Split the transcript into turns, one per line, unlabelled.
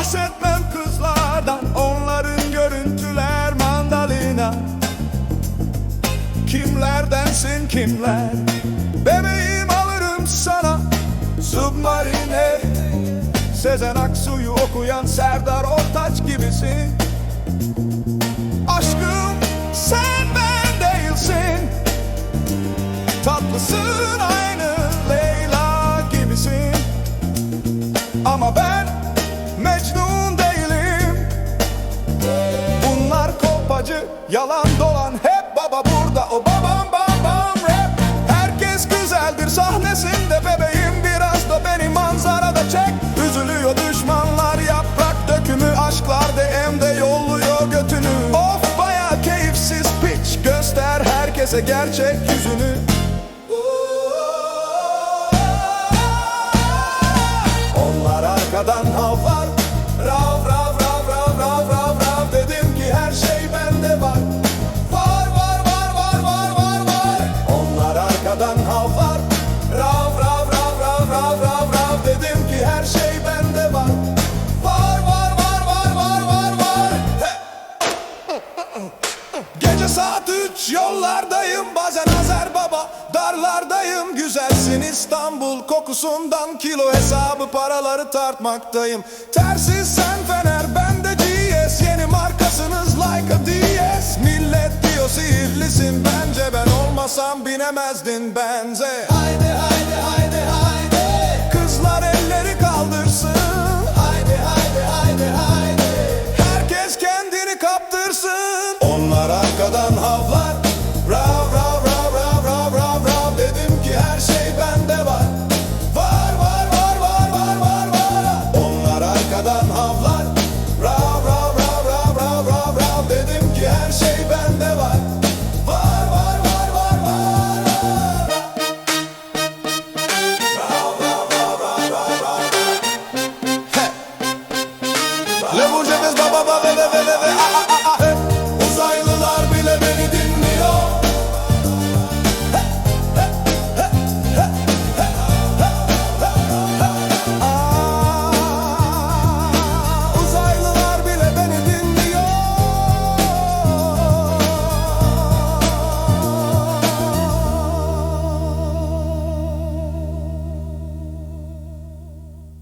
Bahsetmem kızlardan Onların görüntüler mandalina. Kimlerdensin kimler? Bebeğim alırım sana Submarine. Sezen Aksu'yu okuyan Serdar Ortaç gibisin. Aşkım sen ben değilsin. Tatlısın aynı Leyla gibisin. Ama ben Kolpacı, yalan dolan Hep baba burada, o babam babam rap. Herkes güzeldir sahnesinde bebeğim Biraz da beni manzarada çek. Üzülüyor düşmanlar yaprak dökümü Aşklar DM'de yolluyor götünü. Of baya keyifsiz piç. Göster herkese gerçek yüzünü yollardayım Bazen Azer Baba. Darlardayım Güzelsin İstanbul. Kokusundan Kilo hesabı paraları tartmaktayım. Tersiz sen Fener ben de GS Yeni markasınız like a DS Millet diyor sihirlisin bence Ben olmasam binemezdin benze. Haydi Arkadan havlar. Rav rav rav rav rav rav rav. Dedim ki her şey bende var. Var var var var var. Rav rav rav rav rav rav. He. Le bourgeois baba baba ve ve ve ve ah ah ah